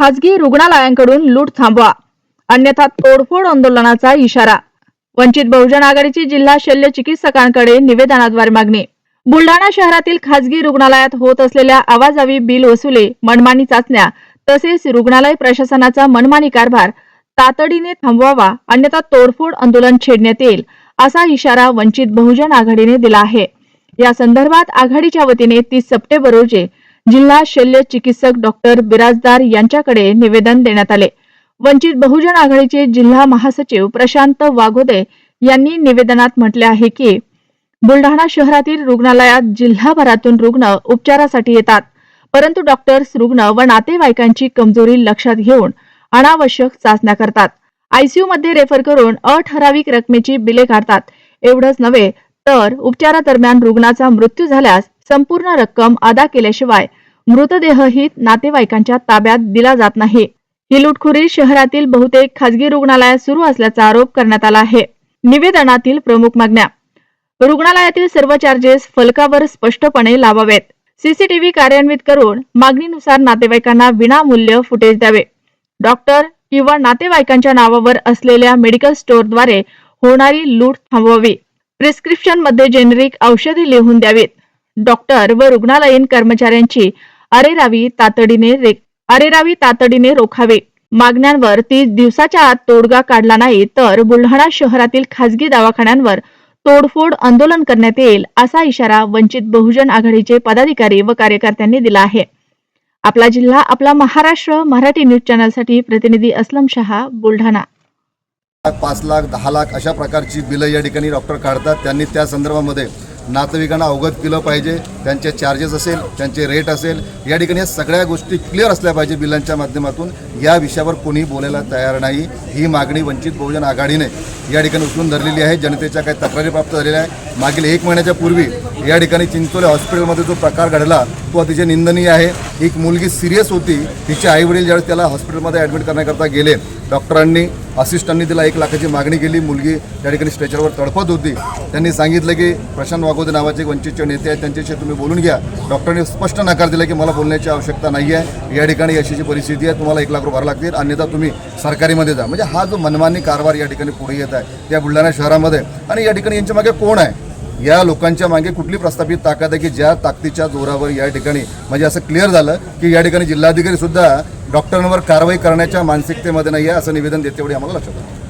खाजगी रुग्णालयांकडून लूट थांबवा. अन्यथा तोडफोड आंदोलनाचा इशारा. वंचित बहुजन आघाडीची जिल्हा शल्य चिकित्सकांकडे निवेदनाद्वारे मागणी. बुलढाणा शहरातील खाजगी रुग्णालयात होत असलेल्या आवाजावी बिल वसुले मनमानी चाचण्या तसेच रुग्णालय प्रशासनाचा मनमानी कारभार तातडीने थांबवावा अन्यथा तोडफोड आंदोलन छेडण्यात येईल असा इशारा वंचित बहुजन आघाडीने दिला आहे. या संदर्भात आघाडीच्या वतीने तीस सप्टेंबर रोजी जिल्हा शल्य चिकित्सक डॉक्टर बिराजदार यांच्याकडे निवेदन देण्यात आले. वंचित बहुजन आघाडीचे जिल्हा महासचिव प्रशांत वाघोदे यांनी निवेदनात म्हटले आहे की बुलढाणा शहरातील रुग्णालयात जिल्हाभरातून रुग्ण उपचारासाठी येतात. परंतु डॉक्टर्स रुग्ण व नातेवाईकांची कमजोरी लक्षात घेऊन अनावश्यक चाचण्या करतात. आयसीयू मध्ये रेफर करून अठराविक रकमेची बिले काढतात. एवढंच नव्हे तर उपचारादरम्यान रुग्णाचा मृत्यू झाल्यास संपूर्ण रक्कम अदा केल्याशिवाय मृतदेहही नातेवाईकांच्या ताब्यात दिला जात नाही. ही लुटखोरी शहरातील बहुतेक खाजगी रुग्णालयात सुरू असल्याचा आरोप करण्यात आला आहे. निवेदनातील प्रमुख मागण्या. रुग्णालयातील सर्व चार्जेस फलकावर स्पष्टपणे लावावेत. सीसीटीव्ही कार्यान्वित करून मागणीनुसार नातेवाईकांना विनामूल्य फुटेज द्यावे. डॉक्टर किंवा नातेवाईकांच्या नावावर असलेल्या मेडिकल स्टोअरद्वारे होणारी लूट थांबवावी. प्रिस्क्रिप्शनमध्ये जेनेरिक औषधे लिहून द्यावीत. डॉक्टर व रुग्णालयीन कर्मचाऱ्यांची अरेरावी तातडीने रे- अरेरावी तातडीने रोखावे. मागण्यांवर तीस दिवसाच्या आत तोडगा काढला नाही तर बुलढाणा शहरातील खासगी दवाखान्यांवर तोडफोड आंदोलन करण्यात येईल असा इशारा वंचित बहुजन आघाडीचे पदाधिकारी व कार्यकर्त्यांनी दिला आहे. आपला जिल्हा आपला महाराष्ट्र मराठी न्यूज चॅनलसाठी प्रतिनिधी असलम शहा बुलढाणा. पाच लाख दहा लाख अशा प्रकारची बिलं या ठिकाणी डॉक्टर काढतात. त्यांनी त्या संदर्भामध्ये नातेवाईकांना अवगत केलं पाहिजे त्यांचे चार्जेस असेल त्यांचे रेट असेल या ठिकाणी या सगळ्या गोष्टी क्लिअर असल्या पाहिजे बिलांच्या माध्यमातून. या विषयावर कोणी बोलायला तयार नाही. ही मागणी वंचित बहुजन आघाडीने या ठिकाणी उचलून धरलेली आहे. जनतेच्या काही तक्रारी प्राप्त झालेल्या आहे मागील एक महिन्याच्या पूर्वी या ठिकाणी चिंचोले हॉस्पिटलमध्ये जो प्रकार घडला तो अतिशय निंदनीय आहे. एक मुलगी सिरियस होती. तिचे आईवडील ज्यावेळेस त्याला हॉस्पिटलमध्ये ॲडमिट करण्याकरता गेले डॉक्टरांनी असिस्टंटनी तिला एक लाखाची मागणी केली. मुलगी त्या ठिकाणी स्ट्रेचरवर तडफत होती. त्यांनी सांगितलं की प्रशांत वाघोदे नावाचे वंचितचे नेते आहेत त्यांच्याशी तुम्ही बोलून घ्या. डॉक्टरांनी स्पष्ट नकार दिला की मला बोलण्याची आवश्यकता नाही आहे या ठिकाणी अशीची परिस्थिती आहे. तुम्हाला एक लाख रुपये लागतील. अन्यथा तुम्ही सरकारीमध्ये जा. म्हणजे हा जो मनमानी कारभार या ठिकाणी पुढे येत आहे त्या बुलढाणा शहरामध्ये. आणि या ठिकाणी यांच्या मागे कोण आहे? या लोकांच्या मागे कुठली प्रस्थापित ताकद आहे की ज्या ताकदीच्या जोरावर या ठिकाणी म्हणजे असं क्लिअर झालं की या ठिकाणी जिल्हाधिकारी सुद्धा डॉक्टरांवर कारवाई करण्याच्या मानसिकतेमध्ये नाही आहे असं निवेदन देते एवढी आम्हाला लक्षात आलं.